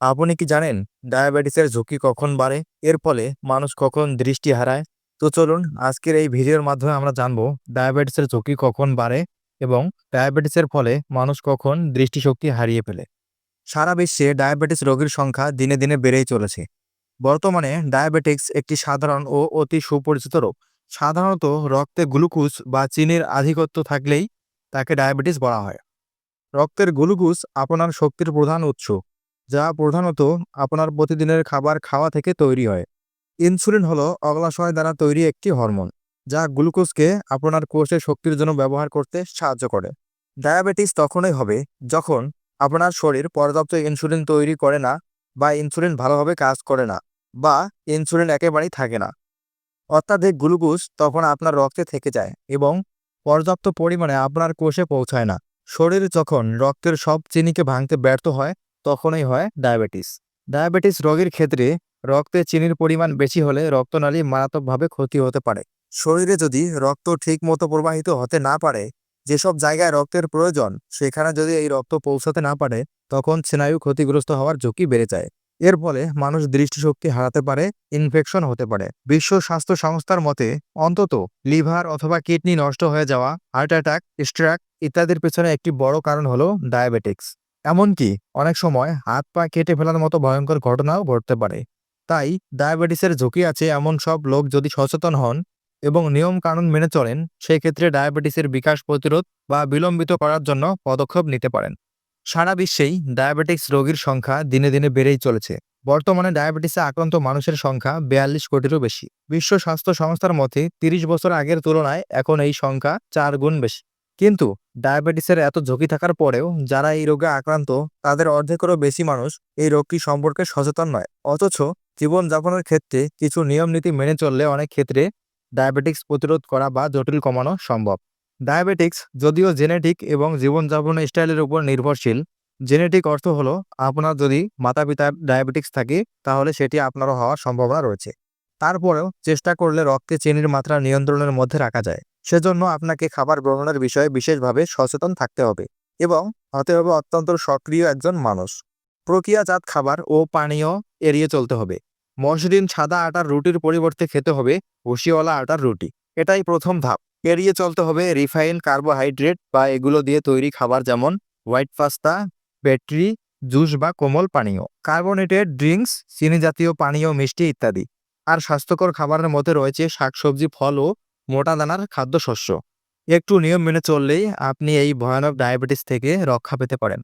আপনি কি জানেন ডায়াবেটিসের ঝুঁকি কখন বাড়ে? এর ফলে মানুষ কখন দৃষ্টি হারায়? তো চলুন আজকের এই ভিডিওর মাধ্যমে আমরা জানব ডায়াবেটিসের ঝুঁকি কখন বাড়ে এবং ডায়াবেটিসের ফলে মানুষ কখন দৃষ্টিশক্তি হারিয়ে ফেলে। সারা বিশ্বে ডায়াবেটিস রোগীর সংখ্যা দিনে দিনে বেড়েই চলেছে। বর্তমানে ডায়াবেটিক্স একটি সাধারণ ও অতি সুপরিচিত রোগ। সাধারণত রক্তে গ্লুকোজ বা চিনির আধিপত্য থাকলেই তাকে ডায়াবেটিস বলা হয়। রক্তের গ্লুকোজ আপনার শক্তির প্রধান উৎস। যা প্রধানত আপনার প্রতিদিনের খাবার খাওয়া থেকে তৈরি হয়। ইনসুলিন হলো অগ্লাশয় দ্বারা তৈরি একটি হরমোন, যা গ্লুকোজকে আপনার কোষে শক্তির জন্য ব্যবহার করতে সাহায্য করে। ডায়াবেটিস তখনই হবে যখন আপনার শরীর পর্যাপ্ত ইনসুলিন তৈরি করে না বা ইনসুলিন ভালোভাবে কাজ করে না বা ইনসুলিন একেবারেই থাকে না। অত্যাধিক গ্লুকোজ তখন আপনার রক্তে থেকে যায় এবং পর্যাপ্ত পরিমাণে আপনার কোষে পৌঁছায় না। শরীর যখন রক্তের সব চিনিকে ভাঙতে ব্যর্থ হয় তখনই হয় ডায়াবেটিস। ডায়াবেটিস রোগীর ক্ষেত্রে রক্তে চিনির পরিমাণ বেশি হলে রক্তনালী মারাত্মকভাবে ক্ষতি হতে পারে। শরীরে যদি রক্ত ঠিক মতো প্রবাহিত হতে না পারে, যেসব জায়গায় রক্তের প্রয়োজন, সেখানে যদি এই রক্ত পৌঁছাতে না পারে, তখন স্নায়ু ক্ষতিগ্রস্ত হওয়ার ঝুঁকি বেড়ে যায়। এর ফলে মানুষ দৃষ্টিশক্তি হারাতে পারে, ইনফেকশন হতে পারে। বিশ্ব স্বাস্থ্য সংস্থার মতে, অন্তত লিভার অথবা কিডনি নষ্ট হয়ে যাওয়া, হার্ট অ্যাটাক স্ট্রাক ইত্যাদির পেছনে একটি বড় কারণ হলো ডায়াবেটিক্স এমনকি অনেক সময় হাত পা কেটে ফেলার মতো ভয়ঙ্কর ঘটনাও ঘটতে পারে। তাই ডায়াবেটিসের ঝুঁকি আছে এমন সব লোক যদি সচেতন হন এবং নিয়ম কানুন মেনে চলেন, সেক্ষেত্রে ডায়াবেটিসের বিকাশ প্রতিরোধ বা বিলম্বিত করার জন্য পদক্ষেপ নিতে পারেন। সারা বিশ্বেই ডায়াবেটিক্স রোগীর সংখ্যা দিনে দিনে বেড়েই চলেছে। বর্তমানে ডায়াবেটিসে আক্রান্ত মানুষের সংখ্যা বিয়াল্লিশ কোটিরও বেশি। বিশ্ব স্বাস্থ্য সংস্থার মতে তিরিশ বছর আগের তুলনায় এখন এই সংখ্যা চার গুণ বেশি। কিন্তু ডায়াবেটিসের এত ঝুঁকি থাকার পরেও যারা এই রোগে আক্রান্ত, তাদের অর্ধেকেরও বেশি মানুষ এই রোগটি সম্পর্কে সচেতন নয়। অথচ জীবনযাপনের ক্ষেত্রে কিছু নিয়ম নীতি মেনে চললে অনেক ক্ষেত্রে ডায়াবেটিক্স প্রতিরোধ করা বা জটিল কমানো সম্ভব। ডায়াবেটিক্স যদিও জেনেটিক এবং জীবনযাপনের স্টাইলের উপর নির্ভরশীল, জেনেটিক অর্থ হলো আপনার যদি মাতা পিতার ডায়াবেটিক্স থাকে, তাহলে সেটি আপনারও হওয়ার সম্ভাবনা রয়েছে। তারপরেও চেষ্টা করলে রক্তে চিনির মাত্রা নিয়ন্ত্রণের মধ্যে রাখা যায়। সেজন্য আপনাকে খাবার গ্রহণের বিষয়ে বিশেষভাবে সচেতন থাকতে হবে এবং হতে হবে অত্যন্ত সক্রিয় একজন মানুষ। প্রক্রিয়াজাত খাবার ও পানীয় এড়িয়ে চলতে হবে। মসৃণ সাদা আটার রুটির পরিবর্তে খেতে হবে ভুসিওয়ালা আটার রুটি। এটাই প্রথম ধাপ। এড়িয়ে চলতে হবে রিফাইন কার্বোহাইড্রেট বা এগুলো দিয়ে তৈরি খাবার যেমন হোয়াইট পাস্তা ব্যাটারি জুস বা কোমল পানীয়, কার্বোনেটেড ড্রিঙ্কস, চিনি জাতীয় পানীয়, মিষ্টি ইত্যাদি। আর স্বাস্থ্যকর খাবারের মধ্যে রয়েছে শাকসবজি, ফল ও মোটা দানার খাদ্যশস্য। একটু নিয়ম মেনে চললেই আপনি এই ভয়ানক ডায়াবেটিস থেকে রক্ষা পেতে পারেন।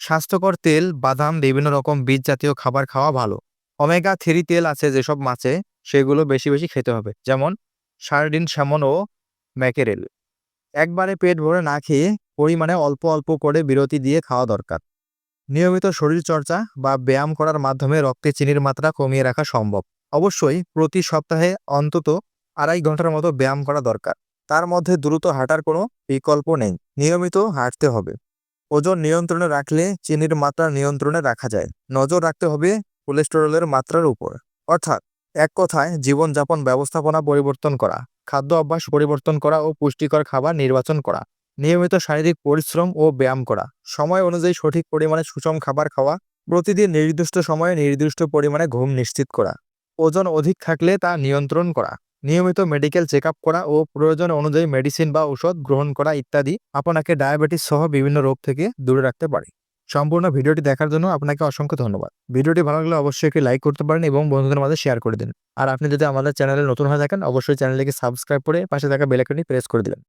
স্বাস্থ্যকর তেল, বাদাম, বিভিন্ন রকম বীজ জাতীয় খাবার খাওয়া ভালো। অমেগা থ্রি তেল আছে যেসব মাছে সেগুলো বেশি বেশি খেতে হবে, যেমন সার্ডিন, স্যামন ও ম্যাকেরেল। একবারে পেট ভরে না খেয়ে পরিমাণে অল্প অল্প করে বিরতি দিয়ে খাওয়া দরকার। নিয়মিত শরীরচর্চা বা ব্যায়াম করার মাধ্যমে রক্তে চিনির মাত্রা কমিয়ে রাখা সম্ভব। অবশ্যই প্রতি সপ্তাহে অন্তত আড়াই ঘণ্টার মতো ব্যায়াম করা দরকার। তার মধ্যে দ্রুত হাঁটার কোনো বিকল্প নেই। নিয়মিত হাঁটতে হবে। ওজন নিয়ন্ত্রণে রাখলে চিনির মাত্রা নিয়ন্ত্রণে রাখা যায়। নজর রাখতে হবে কোলেস্টেরলের মাত্রার উপর। অর্থাৎ এক কথায় জীবনযাপন ব্যবস্থাপনা পরিবর্তন করা, খাদ্য অভ্যাস পরিবর্তন করা ও পুষ্টিকর খাবার নির্বাচন করা, নিয়মিত শারীরিক পরিশ্রম ও ব্যায়াম করা। সময় অনুযায়ী সঠিক পরিমাণে সুষম খাবার খাওয়া, প্রতিদিন নির্দিষ্ট সময়ে নির্দিষ্ট পরিমাণে ঘুম নিশ্চিত করা। ওজন অধিক থাকলে তা নিয়ন্ত্রণ করা। নিয়মিত মেডিকেল চেক করা ও প্রয়োজন অনুযায়ী মেডিসিন বা ঔষধ গ্রহণ করা ইত্যাদি আপনাকে ডায়াবেটিস সহ বিভিন্ন রোগ থেকে দূরে রাখতে পারে। সম্পূর্ণ ভিডিওটি দেখার জন্য আপনাকে অসংখ্য ধন্যবাদ। ভিডিওটি ভালো লাগলে অবশ্যই একটি লাইক করতে পারেন এবং বন্ধুদের মাঝে শেয়ার করে দিন। আর আপনি যদি আমাদের চ্যানেলে নতুন হয়ে থাকেন, অবশ্যই চ্যানেলটিকে সাবস্ক্রাইব করে পাশে থাকা বেলাইকনটি প্রেস করে দিবেন।